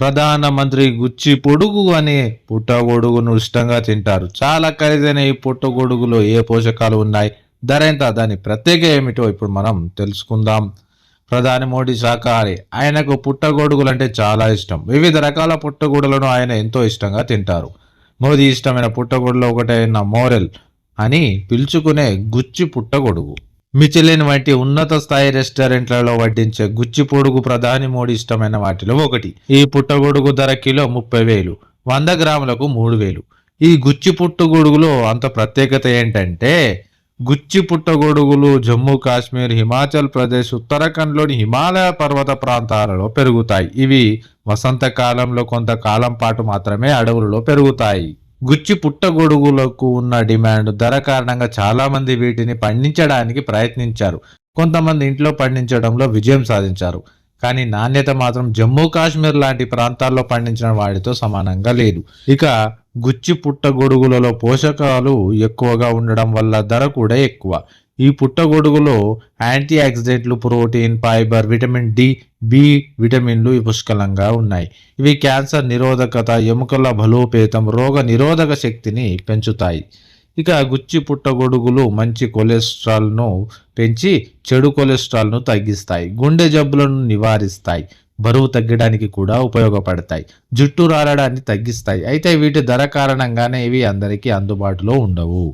ప్రధానమంత్రి గుచ్చి పొడుగు అనే పుట్టగొడుగును ఇష్టంగా తింటారు. చాలా ఖరీదైన ఈ పుట్టగొడుగులో ఏ పోషకాలు ఉన్నాయి? ధర ఎంత? దాని ప్రత్యేక ఏమిటో ఇప్పుడు మనం తెలుసుకుందాం. ప్రధాని మోడీ శాకాహారి ఆయనకు పుట్టగొడుగులు అంటే చాలా ఇష్టం. వివిధ రకాల పుట్టగొడుగులను ఆయన ఎంతో ఇష్టంగా తింటారు. మోదీ ఇష్టమైన పుట్టగొడుగులో ఒకటైన మోరెల్ అని పిలుచుకునే గుచ్చి పుట్టగొడుగు మిచిలిన్ వంటి ఉన్నత స్థాయి రెస్టారెంట్లలో వడ్డించే గుచ్చి పొడుగు ప్రధాని మోడీ ఇష్టమైన వాటిలో ఒకటి. ఈ పుట్టగొడుగు ధర కిలో ముప్పై వేలు వంద గ్రాములకు మూడు వేలు. ఈ గుచ్చి పుట్టగొడుగులో అంత ప్రత్యేకత ఏంటంటే గుచ్చి పుట్టగొడుగులు జమ్మూ కాశ్మీర్ హిమాచల్ ప్రదేశ్ ఉత్తరాఖండ్లోని హిమాలయ పర్వత ప్రాంతాలలో పెరుగుతాయి. ఇవి వసంతకాలంలో కొంతకాలం పాటు మాత్రమే అడవులలో పెరుగుతాయి. గుచ్చి పుట్టగొడుగులకు ఉన్న డిమాండ్ ధర కారణంగా చాలామంది వీటిని పండించడానికి ప్రయత్నించారు. కొంతమంది ఇంట్లో పండించడంలో విజయం సాధించారు. కానీ నాణ్యత మాత్రం జమ్మూ కాశ్మీర్ లాంటి ప్రాంతాల్లో పండించిన వాటితో సమానంగా లేదు. ఇక గుచ్చి పుట్టగొడుగులలో పోషకాలు ఎక్కువగా ఉండడం వల్ల ధర కూడా ఎక్కువ. ఈ పుట్టగొడుగులో యాంటీ ఆక్సిడెంట్లు protein fibre vitamin D B విటమిన్లు పుష్కలంగా ఉన్నాయి. ఇవి క్యాన్సర్ నిరోధకత ఎముకల బలోపేతం రోగ నిరోధక శక్తిని పెంచుతాయి. ఇక గుచ్చి పుట్టగొడుగులు మంచి కొలెస్ట్రాల్ను పెంచి చెడు కొలెస్ట్రాల్ను తగ్గిస్తాయి. గుండె జబ్బులను నివారిస్తాయి. బరువు తగ్గడానికి కూడా ఉపయోగపడతాయి. జుట్టు రాలడాన్ని తగ్గిస్తాయి. అయితే వీటి ధర కారణంగానే ఇవి అందరికీ అందుబాటులో ఉండవు.